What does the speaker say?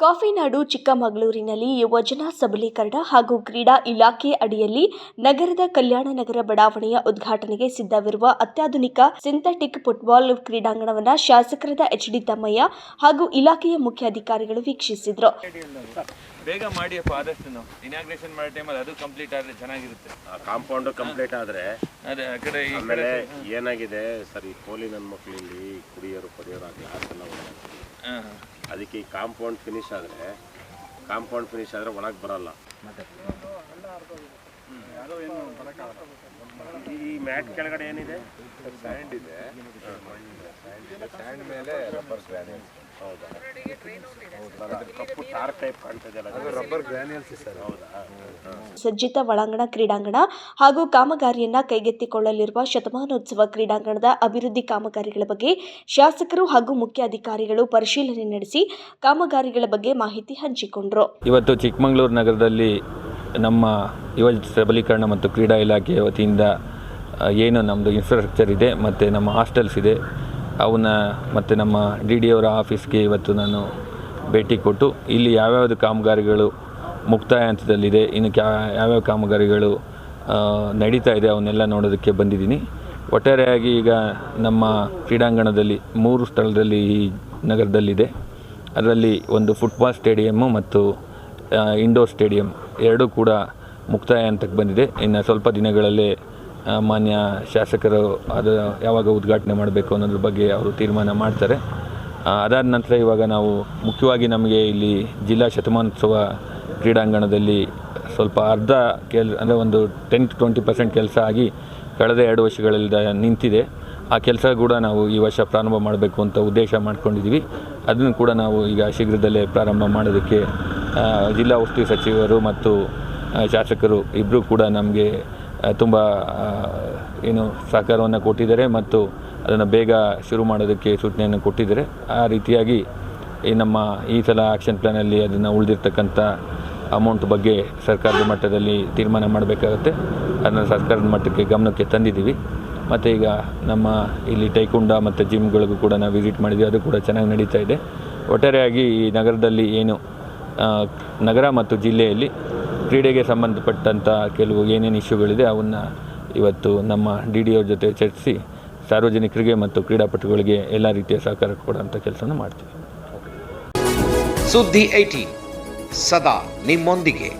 ಕಾಫಿನಾಡು ಚಿಕ್ಕಮಗಳೂರಿನಲ್ಲಿ ಯುವಜನ ಸಬಲೀಕರಣ ಹಾಗೂ ಕ್ರೀಡಾ ಇಲಾಖೆ ಅಡಿಯಲ್ಲಿ ನಗರದ ಕಲ್ಯಾಣ ನಗರ ಬಡಾವಣೆಯ ಉದ್ಘಾಟನೆಗೆ ಸಿದ್ಧವಿರುವ ಅತ್ಯಾಧುನಿಕ ಸಿಂಥೆಟಿಕ್ ಫುಟ್ಬಾಲ್ ಕ್ರೀಡಾಂಗಣವನ್ನು ಶಾಸಕರಾದ ಎಚ್ ಡಿ ತಮ್ಮಯ್ಯ ಹಾಗೂ ಇಲಾಖೆಯ ಮುಖ್ಯಾಧಿಕಾರಿಗಳು ವೀಕ್ಷಿಸಿದರು. ಬೇಗ ಮಾಡಿ ಆದಷ್ಟು ಇನಾಗ್ರೇಷನ್ ಮಾಡೋ ಟೈಮಲ್ಲಿ ಅದು ಕಂಪ್ಲೀಟ್ ಆದರೆ ಚೆನ್ನಾಗಿರುತ್ತೆ. ಕಾಂಪೌಂಡ್ ಕಂಪ್ಲೀಟ್ ಆದ್ರೆ ಅದೇ ಆ ಕಡೆ ಈ ಆಮೇಲೆ ಏನಾಗಿದೆ? ಸರ್ ಈ ಪೋಲಿ ನನ್ನ ಮಕ್ಳು ಇಲ್ಲಿ ಕುಡಿಯೋರು ಪಡಿಯೋರು ಆ ಗ್ಲಾಸ್ ಎಲ್ಲ ಹಾಂ. ಅದಕ್ಕೆ ಈ ಕಾಂಪೌಂಡ್ ಫಿನಿಶ್ ಆದರೆ ಕಾಂಪೌಂಡ್ ಫಿನಿಶ್ ಆದರೆ ಒಳಗೆ ಬರಲ್ಲ. ಮ್ಯಾಟ್ ಕೆಳಗಡೆ ಏನಿದೆ? ಸ್ಯಾಂಡ್ ಇದೆ. ಸ್ಯಾಂಡ್ ಮೇಲೆ ರಬ್ಬರ್ ಗ್ರಾನ್ಯೂಲ್ಸ್ ಹೌದಾ? ಅದು ಕಪ್ಪು ಟಾರ್ ಟೈಪ್ ಕಾಣ್ತಿದೆಯಲ್ಲ ರಬ್ಬರ್ ಗ್ರಾನ್ಯೂಲ್ಸ್ ಸರ್. ಹೌದಾ? ಸಜ್ಜಿತ ಒಳಾಂಗಣ ಕ್ರೀಡಾಂಗಣ ಹಾಗೂ ಕಾಮಗಾರಿಯನ್ನ ಕೈಗೆತ್ತಿಕೊಳ್ಳಲಿರುವ ಶತಮಾನೋತ್ಸವ ಕ್ರೀಡಾಂಗಣದ ಅಭಿವೃದ್ಧಿ ಕಾಮಗಾರಿಗಳ ಬಗ್ಗೆ ಶಾಸಕರು ಹಾಗೂ ಮುಖ್ಯ ಅಧಿಕಾರಿಗಳು ಪರಿಶೀಲನೆ ನಡೆಸಿ ಕಾಮಗಾರಿಗಳ ಬಗ್ಗೆ ಮಾಹಿತಿ ಹಂಚಿಕೊಂಡರು. ಇವತ್ತು ಚಿಕ್ಕಮಗಳೂರು ನಗರದಲ್ಲಿ ನಮ್ಮ ಯುವ ಸಬಲೀಕರಣ ಮತ್ತು ಕ್ರೀಡಾ ಇಲಾಖೆಯ ವತಿಯಿಂದ ಏನು ನಮ್ಮದು ಇನ್ಫ್ರಾಸ್ಟ್ರಕ್ಚರ್ ಇದೆ, ಮತ್ತು ನಮ್ಮ ಹಾಸ್ಟೆಲ್ಸ್ ಇದೆ. ಅವನ್ನ ಮತ್ತು ನಮ್ಮ ಡಿ ಡಿ ಅವರ ಆಫೀಸ್ಗೆ ಇವತ್ತು ನಾನು ಭೇಟಿ ಕೊಟ್ಟು, ಇಲ್ಲಿ ಯಾವ್ಯಾವುದು ಕಾಮಗಾರಿಗಳು ಮುಕ್ತಾಯ ಹಂತದಲ್ಲಿದೆ, ಇನ್ನು ಕ್ಯಾ, ಯಾವ್ಯಾವ ಕಾಮಗಾರಿಗಳು ನಡೀತಾ ಇದೆ ಅವನ್ನೆಲ್ಲ ನೋಡೋದಕ್ಕೆ ಬಂದಿದ್ದೀನಿ. ಒಟ್ಟಾರೆಯಾಗಿ ಈಗ ನಮ್ಮ ಕ್ರೀಡಾಂಗಣದಲ್ಲಿ ಮೂರು ಸ್ಥಳದಲ್ಲಿ ಈ ನಗರದಲ್ಲಿದೆ. ಅದರಲ್ಲಿ ಒಂದು ಫುಟ್ಬಾಲ್ ಸ್ಟೇಡಿಯಮ್ಮು ಮತ್ತು ಇಂಡೋರ್ ಸ್ಟೇಡಿಯಂ ಎರಡೂ ಕೂಡ ಮುಕ್ತಾಯ ಹಂತಕ್ಕೆ ಬಂದಿದೆ. ಇನ್ನು ಸ್ವಲ್ಪ ದಿನಗಳಲ್ಲೇ ಮಾನ್ಯ ಶಾಸಕರು ಅದು ಯಾವಾಗ ಉದ್ಘಾಟನೆ ಮಾಡಬೇಕು ಅನ್ನೋದ್ರ ಬಗ್ಗೆ ಅವರು ತೀರ್ಮಾನ ಮಾಡ್ತಾರೆ. ಅದಾದ ನಂತರ ಇವಾಗ ನಾವು ಮುಖ್ಯವಾಗಿ ನಮಗೆ ಇಲ್ಲಿ ಜಿಲ್ಲಾ ಶತಮಾನೋತ್ಸವ ಕ್ರೀಡಾಂಗಣದಲ್ಲಿ ಸ್ವಲ್ಪ ಅರ್ಧ ಕೆಲ್, ಅಂದರೆ ಒಂದು ಟೆನ್ ಟು ಟ್ವೆಂಟಿ ಪರ್ಸೆಂಟ್ ಕೆಲಸ ಆಗಿ ಕಳೆದ ಎರಡು ವರ್ಷಗಳಲ್ಲಿ ನಿಂತಿದೆ. ಆ ಕೆಲಸ ಕೂಡ ನಾವು ಈ ವರ್ಷ ಪ್ರಾರಂಭ ಮಾಡಬೇಕು ಅಂತ ಉದ್ದೇಶ ಮಾಡ್ಕೊಂಡಿದ್ದೀವಿ. ಅದನ್ನು ಕೂಡ ನಾವು ಈಗ ಶೀಘ್ರದಲ್ಲೇ ಪ್ರಾರಂಭ ಮಾಡೋದಕ್ಕೆ ಜಿಲ್ಲಾ ಉಸ್ತುವಾರಿ ಸಚಿವರು ಮತ್ತು ಶಾಸಕರು ಇಬ್ಬರೂ ಕೂಡ ನಮಗೆ ತುಂಬ ಏನು ಸಹಕಾರವನ್ನು ಕೊಟ್ಟಿದ್ದಾರೆ ಮತ್ತು ಅದನ್ನು ಬೇಗ ಶುರು ಮಾಡೋದಕ್ಕೆ ಸೂಚನೆಯನ್ನು ಕೊಟ್ಟಿದ್ದಾರೆ. ಆ ರೀತಿಯಾಗಿ ಈ ನಮ್ಮ ಈ ಸಲ ಆ್ಯಕ್ಷನ್ ಪ್ಲ್ಯಾನಲ್ಲಿ ಅದನ್ನು ಉಳಿದಿರ್ತಕ್ಕಂಥ ಅಮೌಂಟ್ ಬಗ್ಗೆ ಸರ್ಕಾರದ ಮಟ್ಟದಲ್ಲಿ ತೀರ್ಮಾನ ಮಾಡಬೇಕಾಗುತ್ತೆ. ಅದನ್ನು ಸರ್ಕಾರದ ಮಟ್ಟಕ್ಕೆ ಗಮನಕ್ಕೆ ತಂದಿದ್ದೀವಿ. ಮತ್ತು ಈಗ ನಮ್ಮ ಇಲ್ಲಿ ಟೈಕುಂಡ ಮತ್ತು ಜಿಮ್ಗಳಿಗೂ ಕೂಡ ನಾವು ವಿಸಿಟ್ ಮಾಡಿದ್ವಿ. ಅದು ಕೂಡ ಚೆನ್ನಾಗಿ ನಡೀತಾ ಇದೆ. ಒಟ್ಟಾರೆಯಾಗಿ ಈ ನಗರದಲ್ಲಿ ಏನು ನಗರ ಮತ್ತು ಜಿಲ್ಲೆಯಲ್ಲಿ ಕ್ರೀಡೆಗೆ ಸಂಬಂಧಪಟ್ಟಂಥ ಕೆಲವು ಏನೇನು ಇಶ್ಯೂಗಳಿದೆ, ಅವನ್ನು ಇವತ್ತು ನಮ್ಮ ಡಿ ಡಿ ಅವ್ರ ಜೊತೆ ಚರ್ಚಿಸಿ ಸಾರ್ವಜನಿಕರಿಗೆ ಮತ್ತು ಕ್ರೀಡಾಪಟುಗಳಿಗೆ ಎಲ್ಲ ರೀತಿಯ ಸಹಕಾರ ಕೊಡುವಂಥ ಕೆಲಸವನ್ನು ಮಾಡ್ತೀವಿ. ಸುದ್ದಿ ಐಟಿ ಸದಾ ನಿಮ್ಮೊಂದಿಗೆ.